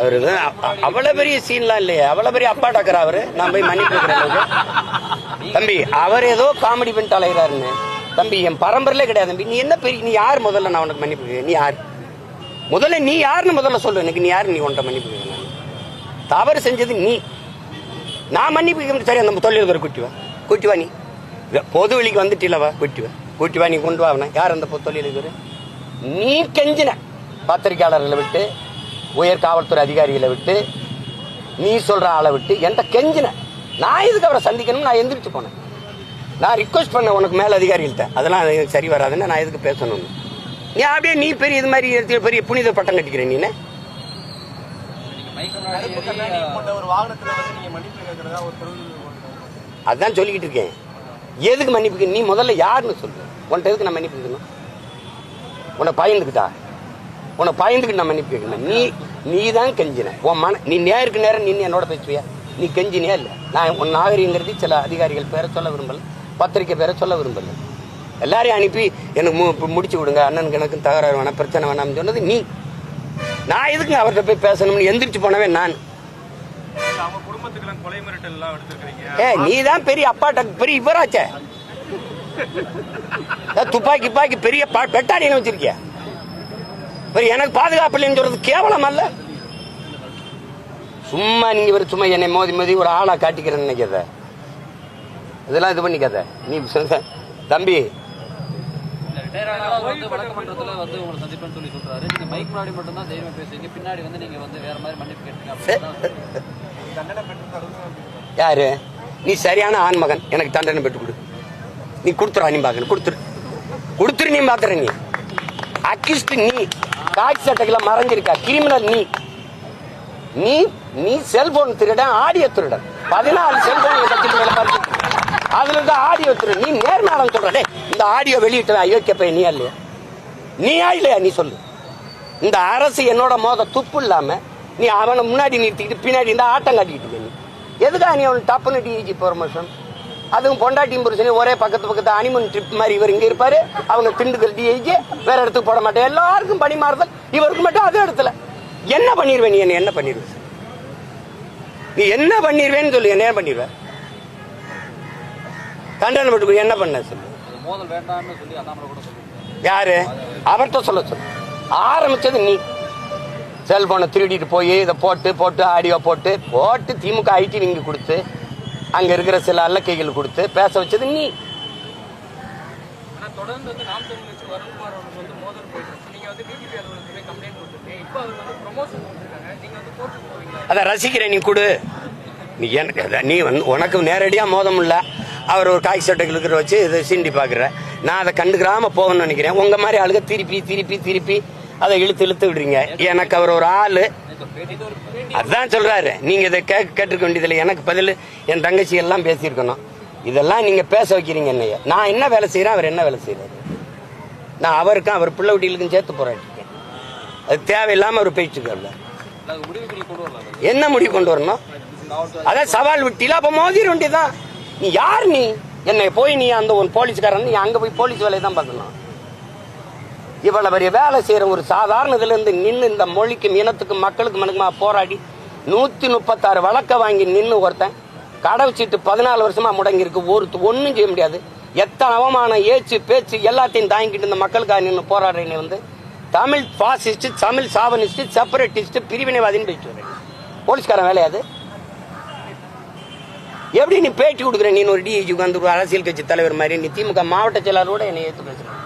அவர் தான் அவ்வளவு பெரிய சீன்லாம் இல்லையே. அவ்வளவு பெரிய அப்பா டாக்கர் அவரு? நான் போய் மன்னிப்பு தம்பி அவர் ஏதோ காமெடி பண்ணி தலைகிறாருன்னு தம்பி என் பரம்பரையிலே கிடையாது. தம்பி நீ என்ன பெரிய நீ யார்? முதல்ல நான் உனக்கு மன்னிப்பு நீ யார்? முதல்ல நீ யாருன்னு முதல்ல சொல்லு. எனக்கு நீ யாரு? நீ உன்ட்ட மன்னிப்பு தவறு செஞ்சது நீ. நான் மன்னிப்பு சரி அந்த தொழிலதிபர் கூட்டி வா. கூட்டி வா நீ. பொது வெளிக்கு வந்துட்டில்லவா? கூட்டி குட்டிவா கூட்டி வா நீ கொண்டு வா அவனை. யார் அந்த தொழிலதிபர் நீ கெஞ்சின. பத்திரிகையாளர்களை விட்டு உயர் காவல்துறை அதிகாரிகளை விட்டு நீ சொல்ற ஆளை விட்டு என்கிட்ட கெஞ்சின. நான் எதுக்கு அவரை சந்திக்கணும் நான் எந்திரிச்சு போனேன். நான் ரிக்வஸ்ட் பண்ணேன் உனக்கு மேல அதிகாரிகள்கிட்ட. அதெல்லாம் எனக்கு சரி வராதுன்னு நான் எதுக்கு பேசணும்னு. நீ அப்படியே நீ பெரிய இது மாதிரி பெரிய புனித பட்டம் கட்டிக்கிறேன் நீ அதான் சொல்லிக்கிட்டு இருக்கேன். எதுக்கு மன்னிப்பு நீ முதல்ல யாருன்னு சொல்லு. உன்கிட்ட எதுக்கு நான் மன்னிப்பு உன்னை பயந்துக்கிட்டா? உன்னை பயந்துக்கிட்டு நான் மன்னிப்பு கேட்கணும். நீ நீ தான் கெஞ்சின. உன் மன நீ நேருக்கு நேரம் நின்று என்னோட பேசுவியா? நீ கெஞ்சினியா இல்லை? நான் உன் நாகரிகங்கிறது சில அதிகாரிகள் பேரை சொல்ல விரும்பல பத்திரிக்கை பேரை சொல்ல விரும்பல. எல்லாரையும் அனுப்பி எனக்கு மு- முடிச்சு விடுங்க அண்ணனுக்கு எனக்கும் தகராறு வேணாம் பிரச்சனை வேணாம்னு சொன்னது நீ. நான் எதுக்கு அவர்கிட்ட போய் பேசணும்னு எந்திரிச்சு போனவன் நான். ஏ நீ தான் பெரிய அப்பாட்ட பெரிய இவராச்சே. துப்பாக்கி துப்பாக்கி பெரிய பா- பெட்டாடின்னு வச்சிருக்கிய எனக்கு பாதுகாப்பு இல்லைன்னு சொல்றது கேவலம் அல்ல சும்மா நீங்க ஒரு சும்மா என்னை மோதி மோதி ஒரு ஆளா காட்டிக்கிறேன்னு நினைக்காத இதெல்லாம் இது பண்ணிக்காத நீ தம்பி யாரு நீ சரியான ஆண்மகன் எனக்கு தண்டனை பெற்று கொடு நீ கொடுத்துரு நீ பார்க்கணும் கொடுத்துரு. கொடுத்துரு நீ மாத்திர நீ அக்யூஸ்ட் நீ. காட்சி சட்டைகளை மறைஞ்சிருக்கா. கிரிமினல் நீ. நீ நீ செல்போன் திருட ஆடியோ திருட. பதினாலு செல்போன் கட்சி வேலை பார்த்து அதுல இருந்து ஆடியோ திரு நீ நேர்மையாளன் சொல்றே. இந்த ஆடியோ வெளியிட்ட அயோக்கிய பையன் நீ இல்லையா? நீயா இல்லையா? நீ சொல்லு. இந்த அரசு என்னோட மோத துப்பு இல்லாம நீ அவனை முன்னாடி நிறுத்திக்கிட்டு பின்னாடி இந்த ஆட்டம் காட்டிக்கிட்டு இருக்க நீ. எதுக்கா நீ அவன் டப்புன்னு டிஜி ப்ரொமோஷன் அதுவும் பொண்டாட்டியும் புருஷனையும் ஒரே பக்கத்து பக்கத்து அனிமன் ட்ரிப் மாதிரி இவர் இங்க இருப்பாரு. அவங்க திண்டுக்கல் டிஐஜி வேற இடத்துக்கு போட மாட்டேன். எல்லாருக்கும் பணி மாறுதல். இவருக்கு மட்டும் அதே இடத்துல. என்ன பண்ணிடுவேன் நீ? என்ன என்ன பண்ணிடுவேன் நீ என்ன பண்ணிடுவேன்னு சொல்லு. என்ன பண்ணிடுவேன் தண்டனை பட்டு என்ன பண்ண சொல்லு? யாரு? அவர்கிட்ட சொல்ல சொல்லு. ஆரம்பிச்சது நீ. செல்போனை திருடிட்டு போய் இதை போட்டு போட்டு ஆடியோ போட்டு போட்டு திமுக ஐடி நீங்க கொடுத்து அங்க இருக்கிற சில அல்லக்கைகள் கொடுத்து பேச வச்சது நீ. ஆனா தொடர்ந்து வந்து நாம் தமிழ் கட்சி வருண்குமார் அவருக்கு வந்து மோதல் போயிட்டு இருக்கு. நீங்க வந்து பிஜேபி அலுவலகத்துல போய் கம்ப்ளைண்ட் கொடுத்துருக்கீங்க இப்போ அவர் வந்து ப்ரொமோஷன் கொடுத்துருக்காங்க நீங்க வந்து கோர்ட்டுக்கு போவீங்களா? அதை ரசிக்கிறேன் நீ கொடு. நீ எனக்கு நீ வந்து உனக்கு நேரடியா மோதம் இல்ல. அவர் ஒரு காய் சட்டை இருக்கிற வச்சு இதை சீண்டி பாக்குற. நான் அதை கண்டுக்கிறாம போகணும்னு நினைக்கிறேன். உங்க மாதிரி ஆளுங்க திருப்பி திருப்பி திருப்பி அதை இழுத்து இழுத்து விடுறீங்க. எனக்கு அவர் ஒரு ஆளு. அதான் சொல்றாரு. நீங்க இதை கேட்க கேட்டிருக்க வேண்டியதில்லை. எனக்கு பதில் என் தங்கச்சி எல்லாம் பேசியிருக்கணும். இதெல்லாம் நீங்க பேச வைக்கிறீங்க என்னைய. நான் என்ன வேலை செய்யறேன் அவர் என்ன வேலை செய்யறாரு நான் அவருக்கும் அவர் பிள்ளை வீட்டிலுக்கும் சேர்த்து போராட்டிருக்கேன் அது தேவையில்லாம அவர் பேச்சு என்ன முடிவு கொண்டு வரணும்? அதான் சவால் விட்டில அப்ப மோதிர வேண்டியதான் நீ யார் நீ? என்னை போய் நீ அந்த ஒரு போலீஸ்காரன் நீ அங்க போய் போலீஸ் வேலையை தான் பார்க்கணும். இவ்வளவு பெரிய வேலை செய்யற ஒரு சாதாரண இதுல இருந்து நின்று இந்த மொழிக்கும் இனத்துக்கும் மக்களுக்கு மனுக்குமா போராடி நூத்தி முப்பத்தாறு வழக்க வாங்கி நின்று ஒருத்தன் கடை பதினாலு வருஷமா முடங்கி இருக்கு ஒரு ஒன்றும் செய்ய முடியாது. எத்தனை அவமானம் ஏச்சு பேச்சு எல்லாத்தையும் தாங்கிட்டு இந்த மக்களுக்காக நின்று போராடுறேன்னு வந்து Tamil fascist Tamil chauvinist separatist பிரிவினைவாதின்னு பேசிட்டு வரேன் போலீஸ்காரன் வேலையாது எப்படி நீ பேட்டி கொடுக்குற? நீ ஒரு டிஜிக்கு வந்து ஒரு அரசியல் கட்சி தலைவர் மாதிரி. நீ திமுக மாவட்ட செயலாளரோட என்னை ஏற்று பேசுறேன்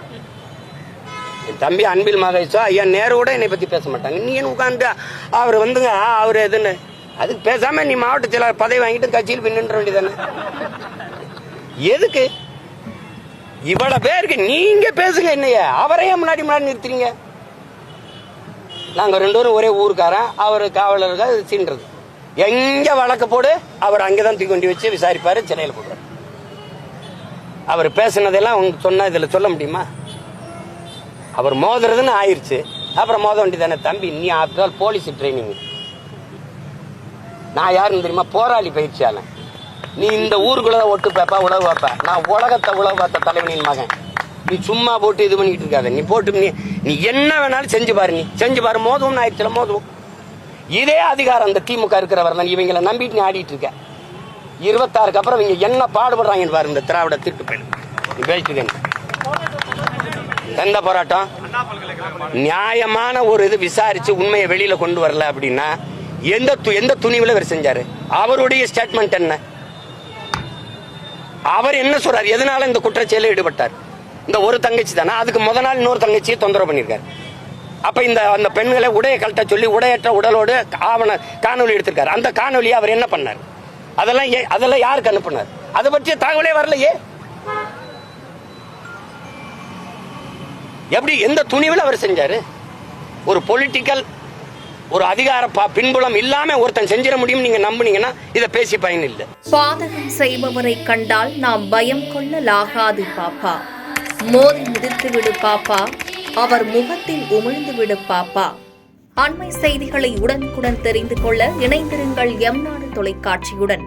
என் தம்பி அன்பில் மகேஷோ ஐயா நேரு கூட என்னை பற்றி பேச மாட்டாங்க. நீ என்ன உட்காந்து அவர் வந்துங்க அவர் எதுன்னு. அதுக்கு பேசாம நீ மாவட்ட செயலாளர் பதவி வாங்கிட்டு கட்சியில் போய் நின்ற வேண்டியதானே எதுக்கு? இவ்வளவு பேருக்கு நீங்க பேசுங்க என்னைய. அவரையே முன்னாடி முன்னாடி நிறுத்துறீங்க. நாங்க ரெண்டு பேரும் ஒரே ஊருக்காரன் அவர் காவலர்கள் சீன்றது. எங்க வழக்கு போடு அவர் அங்கதான் தூக்கி கொண்டு வச்சு விசாரிப்பாரு சென்னையில் போடுறாரு அவர் பேசுனதெல்லாம் உங்களுக்கு சொன்னா இதுல சொல்ல முடியுமா? அவர் மோதுறதுன்னு ஆயிடுச்சு அப்புறம் மோத வேண்டியதானே தம்பி? நீ ஆஃப்டர் ஆல் போலீஸ் ட்ரைனிங் நான் யாருன்னு தெரியுமா? போராளி பயிற்சியாளன். நீ இந்த ஊருக்குள்ள ஒட்டு பேப்பா உழவு வைப்ப. நான் உலகத்தை உழவு பார்த்த தலைவனின் மகன். நீ சும்மா போட்டு இது பண்ணிக்கிட்டு இருக்காத. நீ போட்டு நீ நீ என்ன வேணாலும் செஞ்சு பாரு நீ. செஞ்சு பாரு மோதுவோம் ஆயிடுச்சுல மோதுவோம். இதே அதிகாரம் அந்த திமுக இருக்கிறவர் தான். இவங்களை நம்பிட்டு நீ ஆடிட்டு இருக்க. இருபத்தாறுக்கு அப்புறம் இவங்க என்ன பாடுபடுறாங்கன்னு பாரு இந்த திராவிட திட்டு பயணம். நீ பேசிட்டு எந்த போராட்டம்? நியாயமான ஒரு இது விசாரிச்சு உண்மையை வெளியில கொண்டு வரல அப்படின்னா எந்த து- எந்த துணிவுல அவர் செஞ்சாரு? அவருடைய ஸ்டேட்மெண்ட் என்ன? அவர் என்ன சொல்றாரு? எதனால இந்த குற்றச்செயலில் ஈடுபட்டார்? இந்த ஒரு தங்கச்சி தானே? அதுக்கு முத நாள் இன்னொரு தங்கச்சியை தொந்தரவு பண்ணியிருக்காரு. அப்ப இந்த அந்த பெண்களை உடைய கழட்ட சொல்லி உடையற்ற உடலோடு ஆவண காணொலி எடுத்திருக்காரு. அந்த காணொலியை அவர் என்ன பண்ணார்? அதெல்லாம் அதெல்லாம் யாருக்கு அனுப்புனார்? அதை பற்றிய தகவலே வரலையே? எப்படி எந்த துணிவில் அவர் செஞ்சாரு? ஒரு பொலிட்டிக்கல் ஒரு அதிகார பின்புலம் இல்லாம ஒருத்தன் செஞ்சிட முடியும் நீங்க நம்புனீங்கன்னா இதை பேசி பயன் இல்லை. பாதகம் செய்பவரை கண்டால் நாம் பயம் கொள்ளலாகாது பாப்பா. மோதி மிதித்து விடு பாப்பா. அவர் முகத்தில் உமிழ்ந்து விடு பாப்பா. அண்மை செய்திகளை உடனுக்குடன் தெரிந்து கொள்ள இணைந்திருங்கள் எம் நாடு தொலைக்காட்சியுடன்.